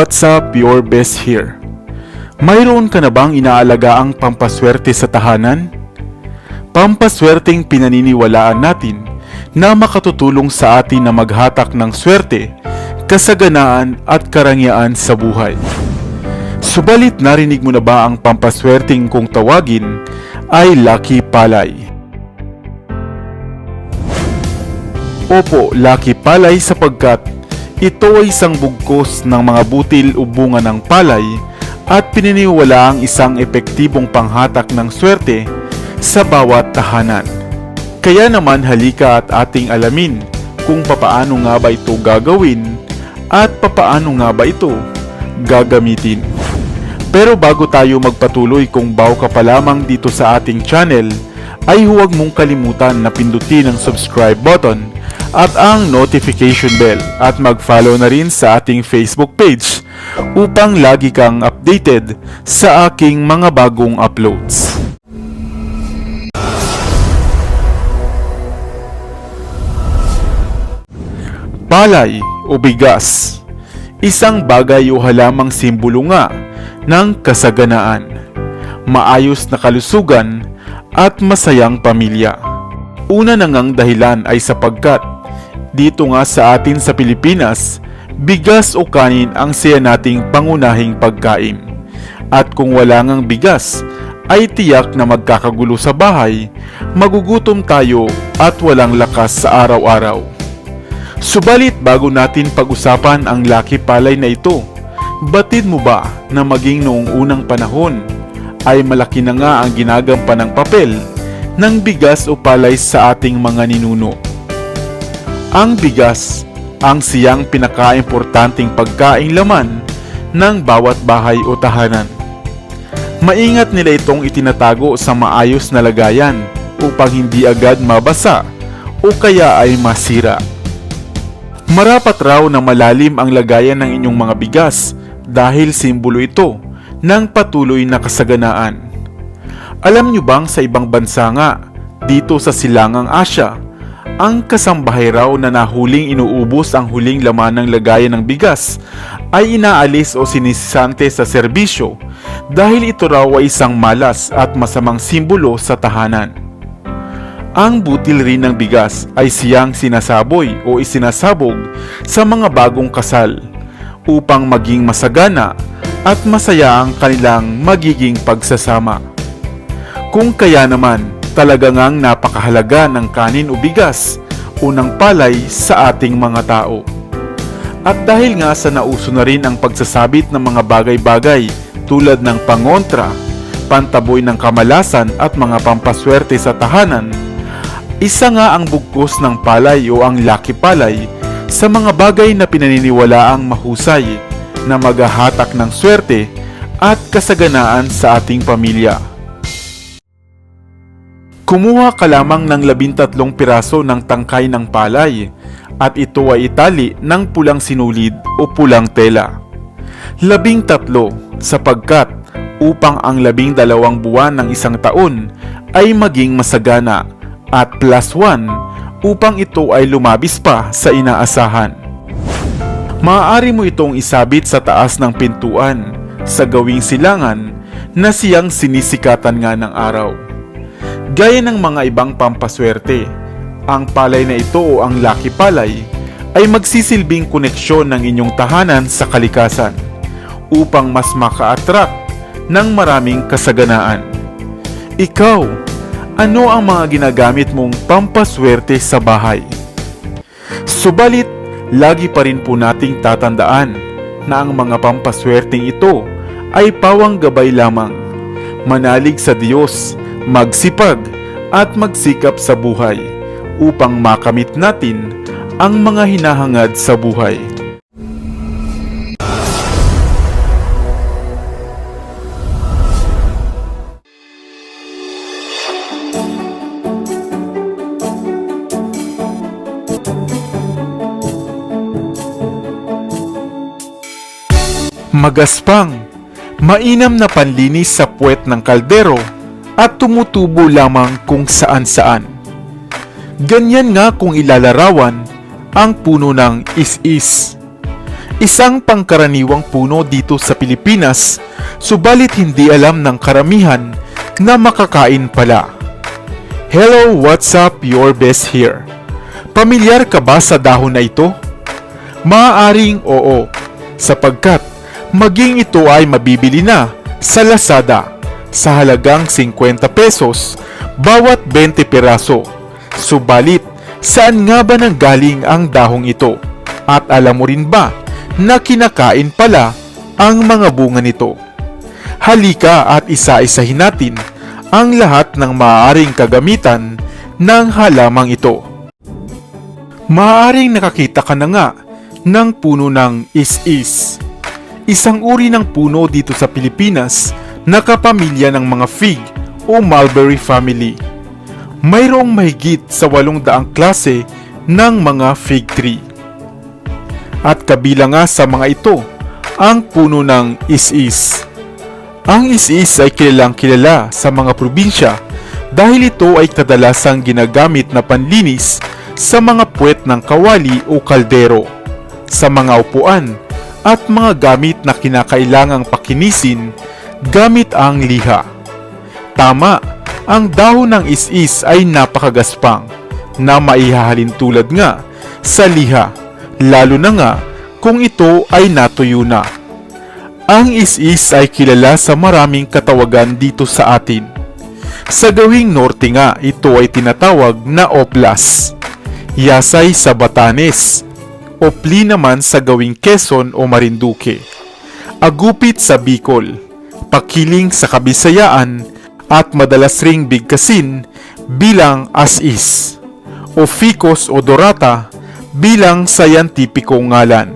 What's up, your best here? Mayroon ka na bang inaalagaang pampaswerte sa tahanan? Pampaswerteng pinaniniwalaan natin na makatutulong sa atin na maghatak ng swerte, kasaganaan at karangyaan sa buhay. Subalit narinig mo na ba ang pampaswerteng kung tawagin ay Lucky Palay? Opo, Lucky Palay sapagkat ito ay isang bugkos ng mga butil o bunga ng palay at pininiwala ang isang epektibong panghatak ng swerte sa bawat tahanan. Kaya naman halika at ating alamin kung papaano nga ba ito gagawin at papaano nga ba ito gagamitin. Pero bago tayo magpatuloy kung bago ka pa lamang dito sa ating channel, ay huwag mong kalimutan na pindutin ang subscribe button at ang notification bell at mag-follow na rin sa ating Facebook page upang lagi kang updated sa aking mga bagong uploads. Palay o bigas Isang bagay o halamang simbolo nga ng kasaganaan, maayos na kalusugan at masayang pamilya. Una na ngang dahilan ay sapagkat dito nga sa atin sa Pilipinas, bigas o kanin ang siya nating pangunahing pagkain. At kung wala ngang bigas, ay tiyak na magkakagulo sa bahay, magugutom tayo at walang lakas sa araw-araw. Subalit bago natin pag-usapan ang laki palay na ito, batid mo ba na maging noong unang panahon ay malaki na nga ang ginagampan ng papel ng bigas o palay sa ating mga ninuno? Ang bigas ang siyang pinakaimportanteng pagkaing laman ng bawat bahay o tahanan. Maingat nila itong itinatago sa maayos na lagayan upang hindi agad mabasa o kaya ay masira. Marapat raw na malalim ang lagayan ng inyong mga bigas dahil simbolo ito ng patuloy na kasaganaan. Alam nyo bang sa ibang bansa nga, dito sa Silangang Asya, ang kasambahay raw na nahuling inuubos ang huling laman ng lagayan ng bigas ay inaalis o sinisante sa serbisyo dahil ito raw ay isang malas at masamang simbolo sa tahanan. Ang butil rin ng bigas ay siyang sinasaboy o isinasabog sa mga bagong kasal upang maging masagana at masaya ang kanilang magiging pagsasama. Kung kaya naman, talaga ngang napakahalaga ng kanin o bigas o ng palay sa ating mga tao. At dahil nga sa nauso na rin ang pagsasabit ng mga bagay-bagay tulad ng pangontra, pantaboy ng kamalasan at mga pampaswerte sa tahanan, isa nga ang bugkos ng palay o ang lucky palay sa mga bagay na pinaniniwalaang mahusay na maghahatak ng swerte at kasaganaan sa ating pamilya. Kumuha ka lamang ng labintatlong piraso ng tangkay ng palay at ito ay itali ng pulang sinulid o pulang tela. Labing tatlo sapagkat upang ang labing dalawang buwan ng isang taon ay maging masagana at plus 1 upang ito ay lumabis pa sa inaasahan. Maaari mo itong isabit sa taas ng pintuan sa gawing silangan na siyang sinisikatan nga ng araw. Gaya ng mga ibang pampaswerte, ang palay na ito o ang lucky palay ay magsisilbing koneksyon ng inyong tahanan sa kalikasan upang mas maka-attract ng maraming kasaganaan. Ikaw, ano ang mga ginagamit mong pampaswerte sa bahay? Subalit, lagi pa rin po nating tatandaan na ang mga pampaswerteng ito ay pawang gabay lamang. Manalig sa Diyos, magsipag at magsikap sa buhay upang makamit natin ang mga hinahangad sa buhay. Magaspang, mainam na panlinis sa puwet ng kaldero at tumutubo lamang kung saan-saan. Ganyan nga kung ilalarawan ang puno ng is-is. Isang pangkaraniwang puno dito sa Pilipinas, subalit hindi alam ng karamihan na makakain pala. Hello, what's up? Your best here. Pamilyar ka ba sa dahon na ito? Maaaring oo, sapagkat maging ito ay mabibili na sa Lazada sa halagang 50 pesos bawat 20 piraso. Subalit, saan nga ba nanggaling ang dahong ito? At alam mo rin ba na kinakain pala ang mga bunga nito? Halika at isa-isahin natin ang lahat ng maaaring kagamitan ng halamang ito. Maaaring nakakita ka na nga ng puno ng is-is. Isang uri ng puno dito sa Pilipinas na kapamilya ng mga fig o mulberry family. Mayroong mahigit sa walong daang klase ng mga fig tree. At kabilang nga sa mga ito ang puno ng is-is. Ang is-is ay kilalang kilala sa mga probinsya dahil ito ay kadalasang ginagamit na panlinis sa mga puwet ng kawali o kaldero, sa mga upuan at mga gamit na kinakailangang pakinisin gamit ang liha. Tama, ang dahon ng is-is ay napakagaspang na maihahalin tulad nga sa liha, lalo na nga kung ito ay natuyo na. Ang is-is ay kilala sa maraming katawagan dito sa atin. Sa gawing norte nga, ito ay tinatawag na oplas. Yasay sa Batanes. Opli naman sa gawing Quezon o Marinduque. Agupit sa Bicol. Pakiling sa Kabisayaan at madalas ring bigkasin bilang as-is o ficus o dorata bilang sayantipikong ngalan.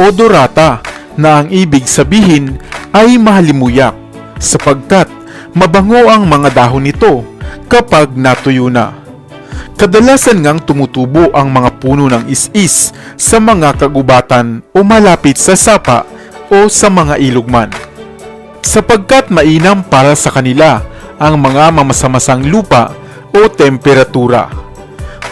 Odorata na ang ibig sabihin ay mahalimuyak sapagkat mabango ang mga dahon nito kapag natuyo na. Kadalasan ngang tumutubo ang mga puno ng is-is sa mga kagubatan o malapit sa sapa o sa mga ilog man. Sapagkat mainam para sa kanila ang mga mamasamasang lupa o temperatura.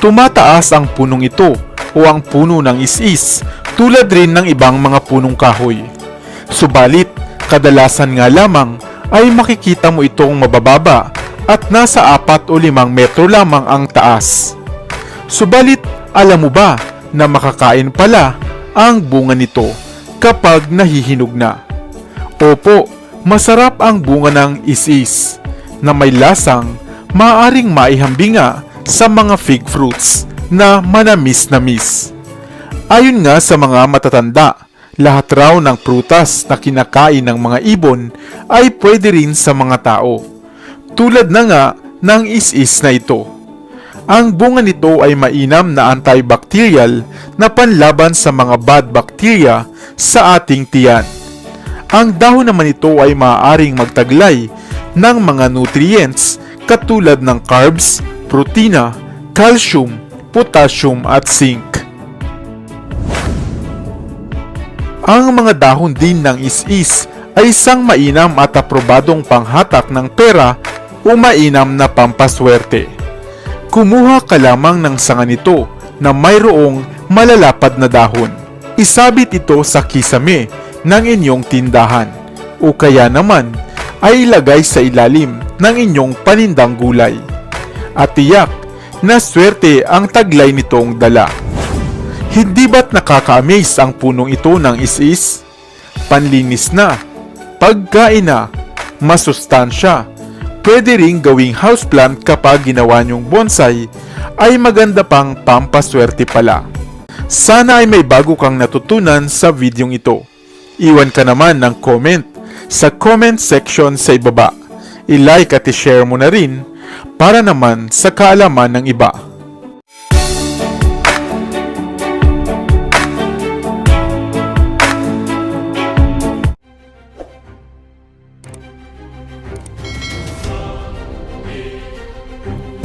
Tumataas ang punong ito o ang puno ng is-is tulad rin ng ibang mga punong kahoy. Subalit, kadalasan nga lamang ay makikita mo itong mabababa at nasa apat o limang metro lamang ang taas. Subalit, alam mo ba na makakain pala ang bunga nito kapag nahihinog na? Opo, masarap ang bunga ng is-is na may lasang maaring maihambinga sa mga fig fruits na manamis-namis. Ayon nga sa mga matatanda, lahat raw ng prutas na kinakain ng mga ibon ay pwede rin sa mga tao. Tulad na nga ng is-is na ito. Ang bunga nito ay mainam na antibacterial na panlaban sa mga bad bacteria sa ating tiyan. Ang dahon naman ito ay maaaring magtaglay ng mga nutrients katulad ng carbs, protina, calcium, potassium at zinc. Ang mga dahon din ng is-is ay isang mainam at aprobadong panghatak ng pera o mainam na pampaswerte. Kumuha ka lamang ng sanga nito na mayroong malalapad na dahon. Isabit ito sa kisame ng inyong tindahan o kaya naman ay ilagay sa ilalim ng inyong panindang gulay. At tiyak na swerte ang taglay nitong dala. Hindi ba't nakaka-amaze ang punong ito ng is-is? Panlinis na, pagkain na, masustansya. Pwede ring gawing houseplant kapag ginawa niyong bonsai ay maganda pang pampaswerte pala. Sana ay may bago kang natutunan sa videong ito. Iwan ka naman ng comment sa comment section sa ibaba. I-like at i-share mo na rin para naman sa kaalaman ng iba.